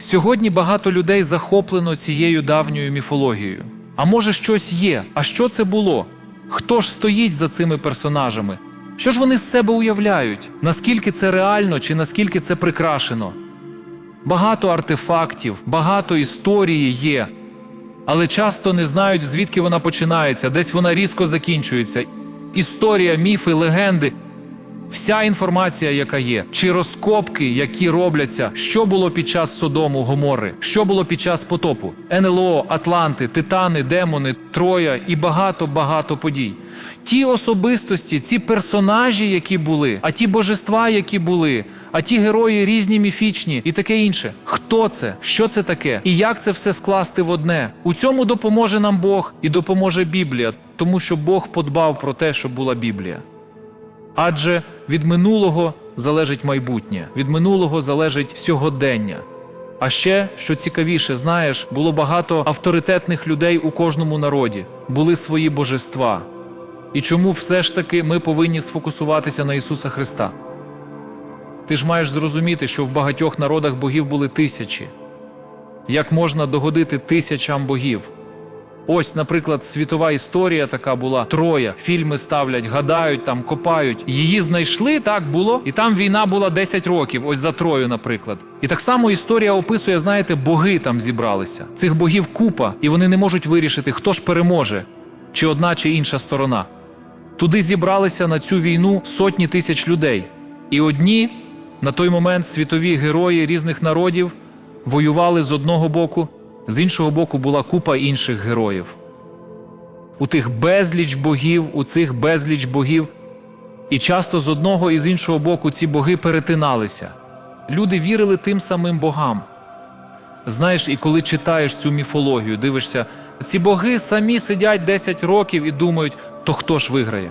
Сьогодні багато людей захоплено цією давньою міфологією. А може, щось є? А що це було? Хто ж стоїть за цими персонажами? Що ж вони з себе уявляють? Наскільки це реально чи наскільки це прикрашено? Багато артефактів, багато історії є, але часто не знають, звідки вона починається, десь вона різко закінчується. Історія, міфи, легенди. Вся інформація, яка є, чи розкопки, які робляться, що було під час Содому, Гомори, що було під час потопу, НЛО, Атланти, Титани, демони, Троя і багато багато подій. Ті особистості, ці персонажі, які були, а ті божества, які були, а ті герої різні міфічні і таке інше. Хто це? Що це таке? І як це все скласти в одне? У цьому допоможе нам Бог і допоможе Біблія, тому що Бог подбав про те, щоб була Біблія. Адже від минулого залежить майбутнє, від минулого залежить сьогодення. А ще, що цікавіше, знаєш, було багато авторитетних людей у кожному народі, були свої божества. І чому все ж таки ми повинні сфокусуватися на Ісуса Христа? Ти ж маєш зрозуміти, що в багатьох народах богів були тисячі. Як можна догодити тисячам богів? Ось, наприклад, світова історія така була Троя. Фільми ставлять, гадають, там копають. Її знайшли, так було, і там війна була 10 років. Ось за Трою, наприклад. І так само історія описує, знаєте, боги там зібралися. Цих богів купа, і вони не можуть вирішити, хто ж переможе, чи одна, чи інша сторона. Туди зібралися на цю війну сотні тисяч людей. І одні на той момент світові герої різних народів воювали з одного боку, з іншого боку була купа інших героїв. У тих безліч богів, у цих безліч богів. І часто з одного і з іншого боку ці боги перетиналися. Люди вірили тим самим богам. Знаєш, і коли читаєш цю міфологію, дивишся, ці боги самі сидять 10 років і думають, то хто ж виграє?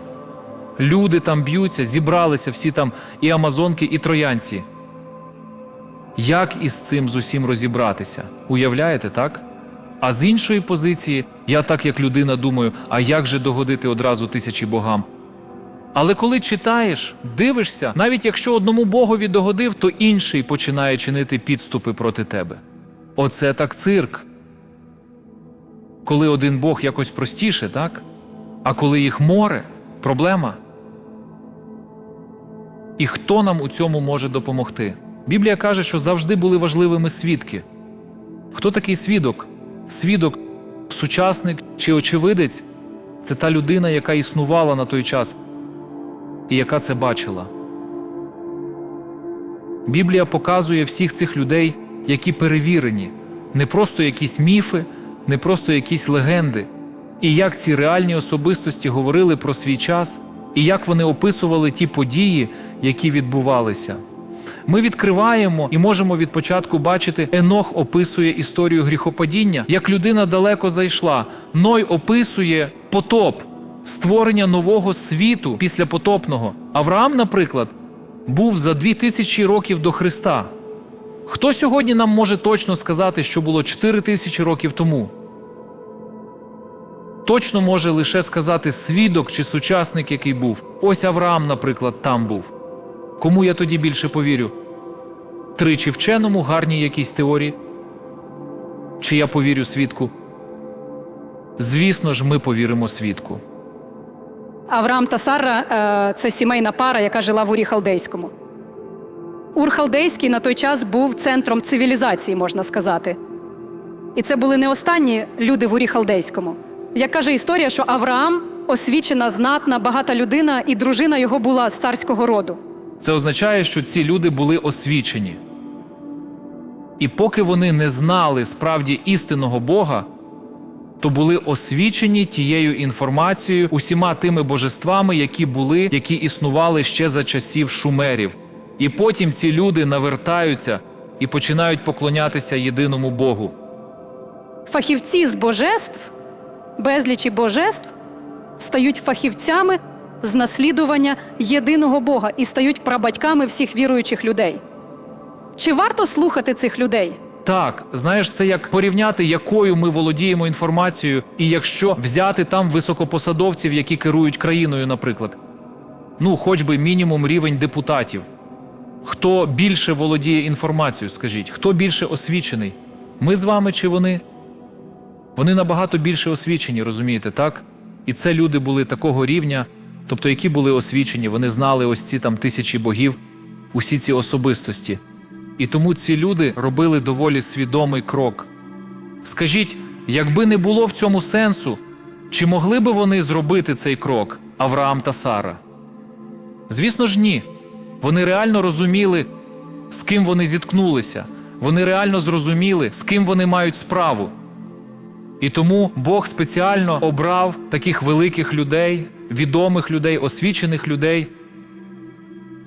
Люди там б'ються, зібралися всі там і амазонки, і троянці. Як із цим з усім розібратися? Уявляєте, так? А з іншої позиції, я так як людина думаю, а як же догодити одразу тисячі богам? Але коли читаєш, дивишся, навіть якщо одному богові догодив, то інший починає чинити підступи проти тебе. Оце так цирк. Коли один Бог якось простіше, так? А коли їх море, проблема. І хто нам у цьому може допомогти? Біблія каже, що завжди були важливими свідки. Хто такий свідок? Свідок, сучасник чи очевидець це та людина, яка існувала на той час і яка це бачила. Біблія показує всіх цих людей, які перевірені, не просто якісь міфи, не просто якісь легенди, і як ці реальні особистості говорили про свій час, і як вони описували ті події, які відбувалися. Ми відкриваємо і можемо від початку бачити, Енох описує історію гріхопадіння, як людина далеко зайшла. Ной описує потоп, створення нового світу після потопного. Авраам, наприклад, був за дві тисячі років до Христа. Хто сьогодні нам може точно сказати, що було 4 тисячі років тому? Точно може лише сказати свідок чи сучасник, який був. Ось Авраам, наприклад, там був. Кому я тоді більше повірю? Тричі вченому гарній якійсь теорії? Чи я повірю свідку? Звісно ж, ми повіримо свідку. Авраам та Сара е, це сімейна пара, яка жила в Урі Халдейському. Ур на той час був центром цивілізації, можна сказати. І це були не останні люди в Урі Халдейському. Як каже історія, що Авраам освічена, знатна, багата людина, і дружина його була з царського роду. Це означає, що ці люди були освічені. І поки вони не знали справді істинного Бога, то були освічені тією інформацією, усіма тими божествами, які були, які існували ще за часів шумерів. І потім ці люди навертаються і починають поклонятися єдиному Богу. Фахівці з божеств, безлічі божеств, стають фахівцями з наслідування єдиного Бога і стають прабатьками всіх віруючих людей. Чи варто слухати цих людей? Так, знаєш, це як порівняти, якою ми володіємо інформацією, і якщо взяти там високопосадовців, які керують країною, наприклад. Ну, хоч би мінімум рівень депутатів. Хто більше володіє інформацією, скажіть, хто більше освічений? Ми з вами чи вони? Вони набагато більше освічені, розумієте, так? І це люди були такого рівня, тобто які були освічені, вони знали ось ці там тисячі богів, усі ці особистості. І тому ці люди робили доволі свідомий крок. Скажіть, якби не було в цьому сенсу, чи могли би вони зробити цей крок Авраам та Сара? Звісно ж, ні. Вони реально розуміли, з ким вони зіткнулися. Вони реально зрозуміли, з ким вони мають справу. І тому Бог спеціально обрав таких великих людей, відомих людей, освічених людей,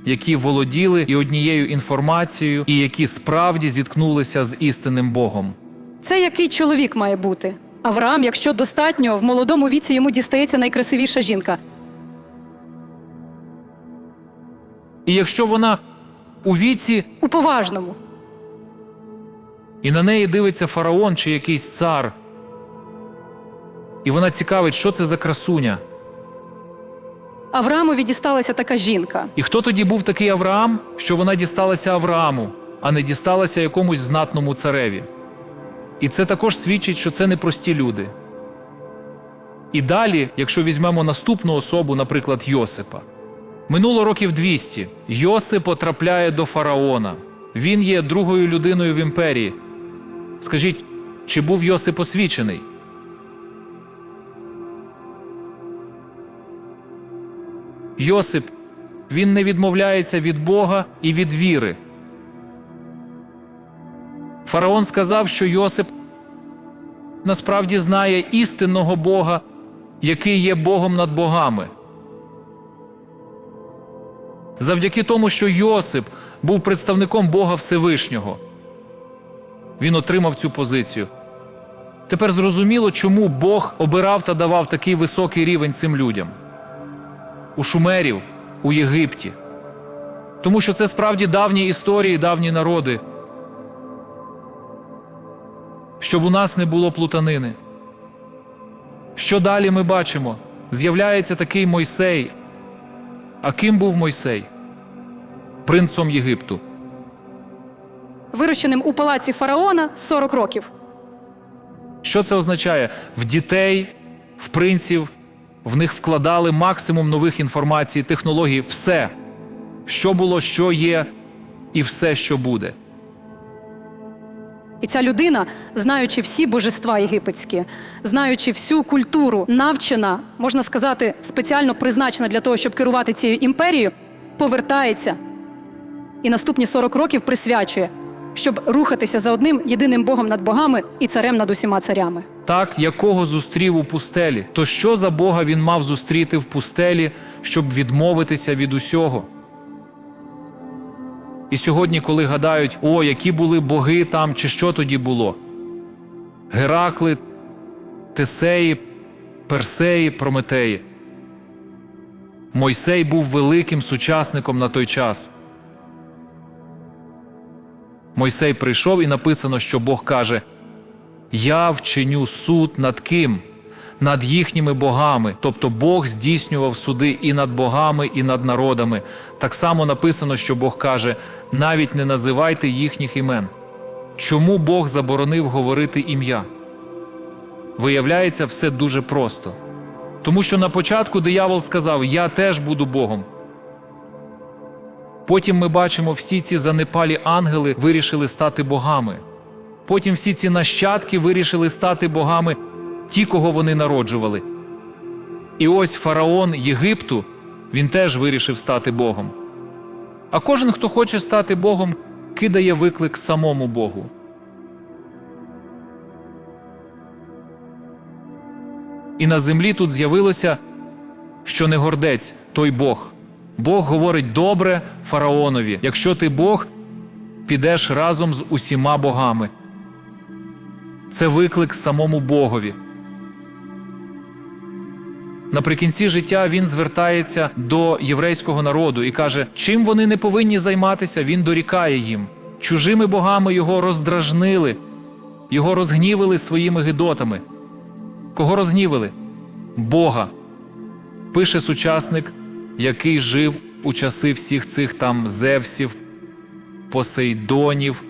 які володіли і однією інформацією, і які справді зіткнулися з істинним Богом. Це який чоловік має бути? Авраам, якщо достатньо, в молодому віці йому дістається найкрасивіша жінка. І якщо вона у віці, У поважному. і на неї дивиться фараон чи якийсь цар, і вона цікавить, що це за красуня. Авраамові дісталася така жінка. І хто тоді був такий Авраам, що вона дісталася Аврааму, а не дісталася якомусь знатному цареві? І це також свідчить, що це не прості люди. І далі, якщо візьмемо наступну особу, наприклад, Йосипа. Минуло років 200. Йосип потрапляє до фараона. Він є другою людиною в імперії. Скажіть, чи був Йосип освічений? Йосип, він не відмовляється від Бога і від віри. Фараон сказав, що Йосип насправді знає істинного Бога, який є Богом над богами. Завдяки тому, що Йосип був представником Бога Всевишнього, він отримав цю позицію. Тепер зрозуміло, чому Бог обирав та давав такий високий рівень цим людям у шумерів, у Єгипті. Тому що це справді давні історії, давні народи. Щоб у нас не було плутанини. Що далі ми бачимо? З'являється такий Мойсей. А ким був Мойсей? Принцом Єгипту. Вирощеним у палаці фараона 40 років. Що це означає? В дітей, в принців, в них вкладали максимум нових інформацій, технологій, все, що було, що є, і все, що буде. І ця людина, знаючи всі божества єгипетські, знаючи всю культуру, навчена, можна сказати, спеціально призначена для того, щоб керувати цією імперією, повертається і наступні 40 років присвячує, щоб рухатися за одним єдиним Богом над богами і царем над усіма царями. Так, якого зустрів у пустелі, то що за Бога він мав зустріти в пустелі, щоб відмовитися від усього? І сьогодні, коли гадають, о, які були боги там, чи що тоді було? Геракли, Тесеї, Персеї, Прометеї. Мойсей був великим сучасником на той час. Мойсей прийшов і написано, що Бог каже: Я вчиню суд над ким? Над їхніми богами. Тобто Бог здійснював суди і над богами, і над народами. Так само написано, що Бог каже: навіть не називайте їхніх імен. Чому Бог заборонив говорити ім'я? Виявляється, все дуже просто. Тому що на початку диявол сказав: Я теж буду Богом. Потім ми бачимо, всі ці занепалі ангели вирішили стати богами. Потім всі ці нащадки вирішили стати богами, ті, кого вони народжували. І ось фараон Єгипту він теж вирішив стати Богом. А кожен, хто хоче стати Богом, кидає виклик самому Богу. І на землі тут з'явилося, що не гордець, той Бог. Бог говорить добре фараонові: якщо ти Бог, підеш разом з усіма богами. Це виклик самому Богові. Наприкінці життя він звертається до єврейського народу і каже, чим вони не повинні займатися, він дорікає їм. Чужими богами його роздражнили, його розгнівили своїми гидотами. Кого розгнівили? Бога. Пише сучасник, який жив у часи всіх цих там Зевсів, Посейдонів,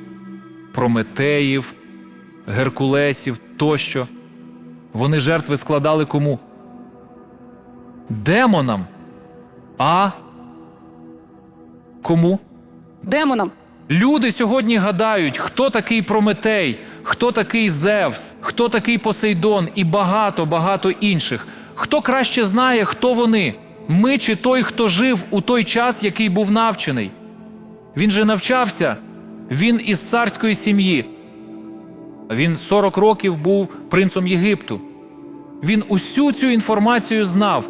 Прометеїв, Геркулесів тощо. Вони жертви складали кому? Демонам. А кому? Демонам. Люди сьогодні гадають, хто такий Прометей, хто такий Зевс, хто такий Посейдон і багато багато інших. Хто краще знає, хто вони? Ми чи той, хто жив у той час, який був навчений? Він же навчався, він із царської сім'ї. Він 40 років був принцом Єгипту. Він усю цю інформацію знав.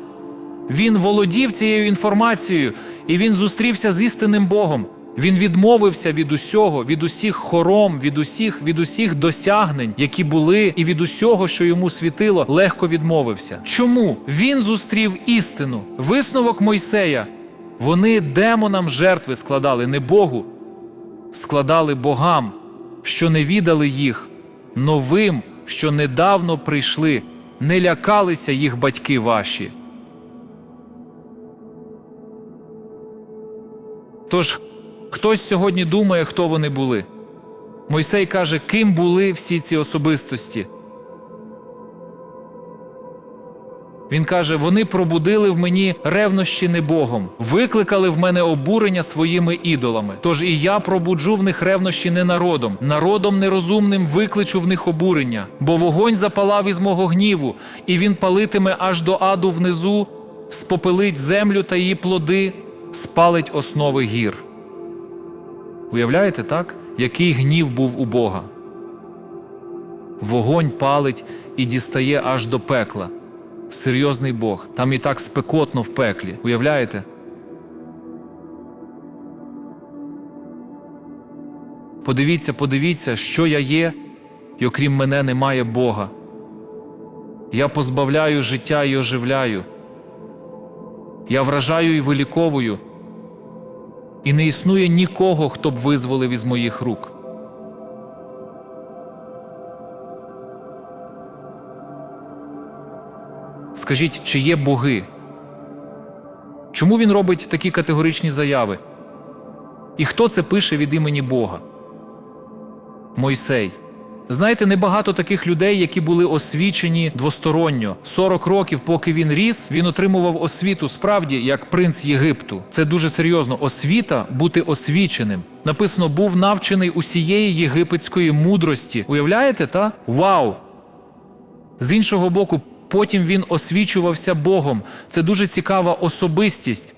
Він володів цією інформацією, і він зустрівся з істинним Богом. Він відмовився від усього, від усіх хором, від усіх, від усіх досягнень, які були, і від усього, що йому світило, легко відмовився. Чому він зустрів істину? Висновок Мойсея. Вони демонам жертви складали, не Богу, складали богам, що не віддали їх, новим, що недавно прийшли, не лякалися їх батьки ваші. Тож хтось сьогодні думає, хто вони були. Мойсей каже, ким були всі ці особистості. Він каже: вони пробудили в мені ревнощі не Богом, викликали в мене обурення своїми ідолами. Тож і я пробуджу в них ревнощі не народом, народом нерозумним викличу в них обурення, бо вогонь запалав із мого гніву, і він палитиме аж до аду внизу, спопилить землю та її плоди, спалить основи гір. Уявляєте, так? Який гнів був у Бога? Вогонь палить і дістає аж до пекла. Серйозний Бог. Там і так спекотно в пеклі. Уявляєте? Подивіться, подивіться, що я є, і окрім мене немає Бога. Я позбавляю життя і оживляю. Я вражаю і виліковую, і не існує нікого, хто б визволив із моїх рук. Скажіть, чи є боги? Чому він робить такі категоричні заяви? І хто це пише від імені Бога? Мойсей. Знаєте, небагато таких людей, які були освічені двосторонньо. 40 років, поки він ріс, він отримував освіту справді як принц Єгипту. Це дуже серйозно. Освіта бути освіченим. Написано, був навчений усієї єгипетської мудрості. Уявляєте, та? Вау! З іншого боку, потім він освічувався Богом. Це дуже цікава особистість.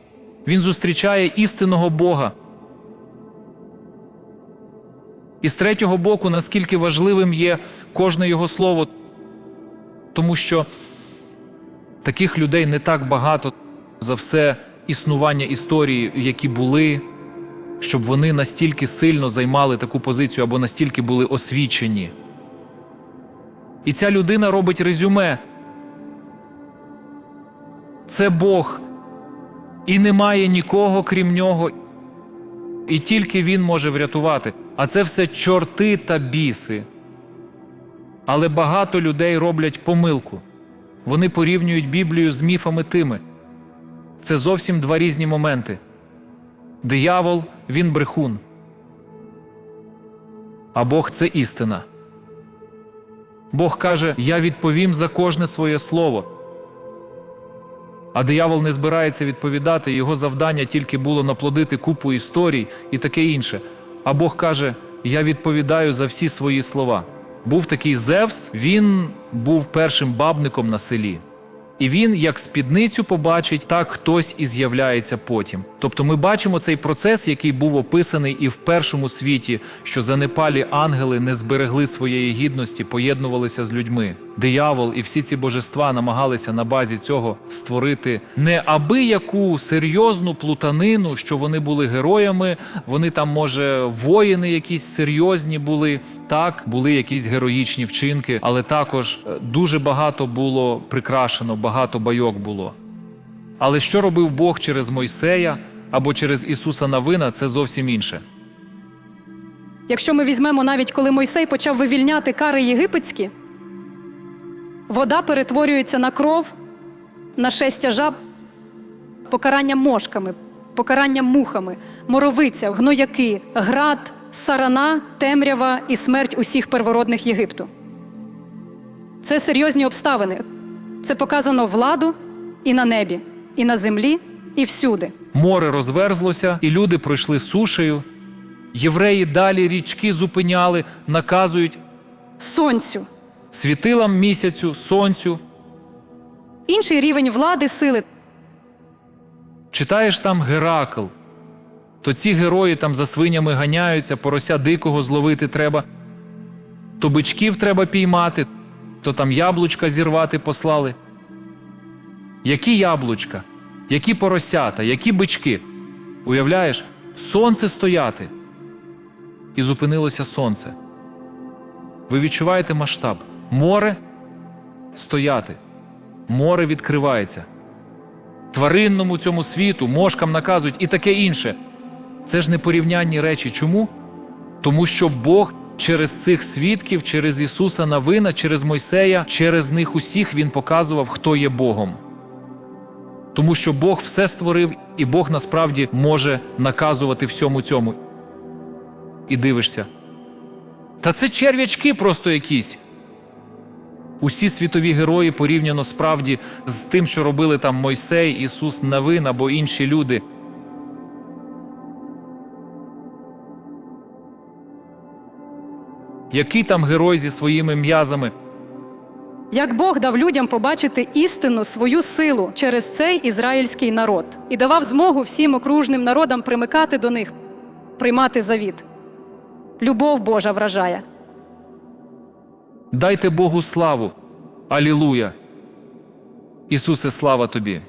Він зустрічає істинного Бога. І з третього боку, наскільки важливим є кожне його слово, тому що таких людей не так багато за все існування історії, які були, щоб вони настільки сильно займали таку позицію або настільки були освічені. І ця людина робить резюме. Це Бог, і немає нікого крім нього, і тільки Він може врятувати. А це все чорти та біси. Але багато людей роблять помилку. Вони порівнюють Біблію з міфами тими. Це зовсім два різні моменти. Диявол він брехун. А Бог це істина. Бог каже: Я відповім за кожне своє слово. А диявол не збирається відповідати, його завдання тільки було наплодити купу історій і таке інше. А Бог каже: Я відповідаю за всі свої слова. Був такий Зевс, він був першим бабником на селі. І він, як спідницю побачить, так хтось і з'являється потім. Тобто ми бачимо цей процес, який був описаний і в першому світі, що занепалі ангели не зберегли своєї гідності, поєднувалися з людьми. Диявол і всі ці божества намагалися на базі цього створити не аби яку серйозну плутанину, що вони були героями, вони там, може, воїни якісь серйозні були. Так, були якісь героїчні вчинки, але також е, дуже багато було прикрашено, багато байок було. Але що робив Бог через Мойсея або через Ісуса Навина, це зовсім інше. Якщо ми візьмемо навіть коли Мойсей почав вивільняти кари єгипетські, вода перетворюється на кров, на шестя жаб, покарання мошками. покарання мухами, моровиця, гнояки, град, сарана, темрява і смерть усіх первородних Єгипту. Це серйозні обставини. Це показано владу і на небі, і на землі, і всюди. Море розверзлося, і люди пройшли сушею. Євреї далі річки зупиняли, наказують Сонцю. світилам місяцю, сонцю. Інший рівень влади, сили Читаєш там Геракл. То ці герої там за свинями ганяються, порося дикого зловити треба. То бичків треба піймати, то там яблучка зірвати послали. Які яблучка? Які поросята, які бички? Уявляєш, сонце стояти. І зупинилося сонце. Ви відчуваєте масштаб? Море стояти. Море відкривається тваринному цьому світу, мошкам наказують і таке інше. Це ж непорівнянні речі. Чому? Тому що Бог через цих свідків, через Ісуса Навина, через Мойсея, через них усіх Він показував, хто є Богом. Тому що Бог все створив, і Бог насправді може наказувати всьому цьому. І дивишся. Та це черв'ячки просто якісь. Усі світові герої порівняно справді з тим, що робили там Мойсей, Ісус Навин або інші люди. Який там герой зі своїми м'язами? Як Бог дав людям побачити істинну свою силу через цей ізраїльський народ і давав змогу всім окружним народам примикати до них, приймати завіт. Любов Божа вражає. Дайте Богу славу. Алілуя! Ісусе, слава тобі!